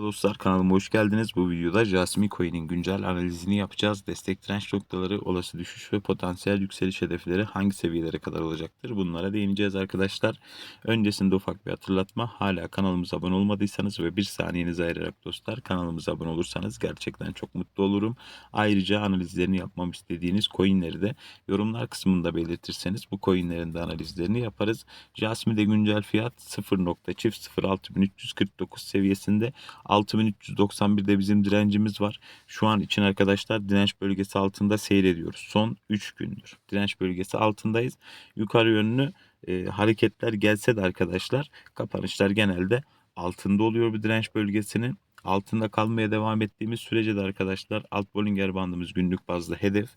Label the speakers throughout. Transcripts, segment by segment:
Speaker 1: Merhaba dostlar kanalıma hoş geldiniz. Bu videoda Jasmine Coin'in güncel analizini yapacağız. Destek direnç noktaları, olası düşüş ve potansiyel yükseliş hedefleri hangi seviyelere kadar olacaktır? Bunlara değineceğiz arkadaşlar. Öncesinde ufak bir hatırlatma. Hala kanalımıza abone olmadıysanız ve bir saniyenizi ayırarak dostlar kanalımıza abone olursanız gerçekten çok mutlu olurum. Ayrıca analizlerini yapmam istediğiniz coinleri de yorumlar kısmında belirtirseniz bu coinlerin de analizlerini yaparız. Jasmine'de güncel fiyat 0.06349 seviyesinde 6391'de bizim direncimiz var. Şu an için arkadaşlar direnç bölgesi altında seyrediyoruz. Son 3 gündür. Direnç bölgesi altındayız. Yukarı yönlü e, hareketler gelse de arkadaşlar kapanışlar genelde altında oluyor bu direnç bölgesinin. Altında kalmaya devam ettiğimiz sürece de arkadaşlar alt Bollinger bandımız günlük bazda hedef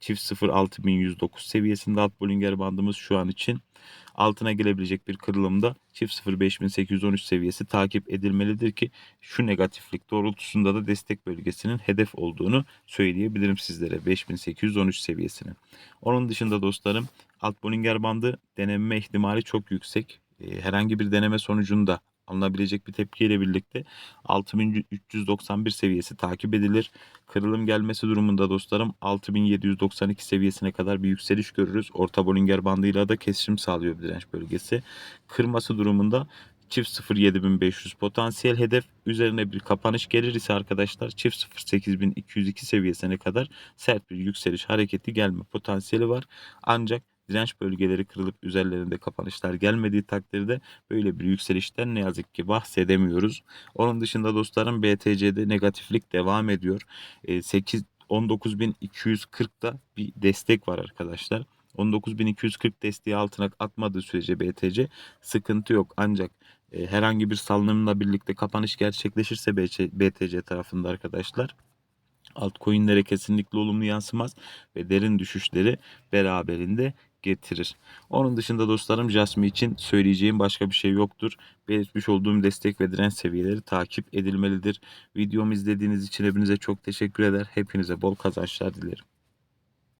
Speaker 1: çift 0 6109 seviyesinde alt Bollinger bandımız şu an için altına gelebilecek bir kırılımda çift 0 5813 seviyesi takip edilmelidir ki şu negatiflik doğrultusunda da destek bölgesinin hedef olduğunu söyleyebilirim sizlere 5813 seviyesinin. Onun dışında dostlarım alt Bollinger bandı denenme ihtimali çok yüksek. Ee, Herhangi bir deneme sonucunda alınabilecek bir tepkiyle birlikte 6391 seviyesi takip edilir. Kırılım gelmesi durumunda dostlarım 6792 seviyesine kadar bir yükseliş görürüz. Orta Bollinger bandıyla da kesişim sağlıyor bir direnç bölgesi. Kırması durumunda çift 0 7500 potansiyel hedef üzerine bir kapanış gelir ise arkadaşlar çift 0 8202 seviyesine kadar sert bir yükseliş hareketi gelme potansiyeli var. Ancak direnç bölgeleri kırılıp üzerlerinde kapanışlar gelmediği takdirde böyle bir yükselişten ne yazık ki bahsedemiyoruz. Onun dışında dostlarım BTC'de negatiflik devam ediyor. E, 8 19240'da bir destek var arkadaşlar. 19240 desteği altına atmadığı sürece BTC sıkıntı yok. Ancak e, herhangi bir salınımla birlikte kapanış gerçekleşirse BTC tarafında arkadaşlar altcoin'lere kesinlikle olumlu yansımaz ve derin düşüşleri beraberinde getirir. Onun dışında dostlarım Jasmine için söyleyeceğim başka bir şey yoktur. Belirtmiş olduğum destek ve direnç seviyeleri takip edilmelidir. Videomu izlediğiniz için hepinize çok teşekkür eder. Hepinize bol kazançlar dilerim.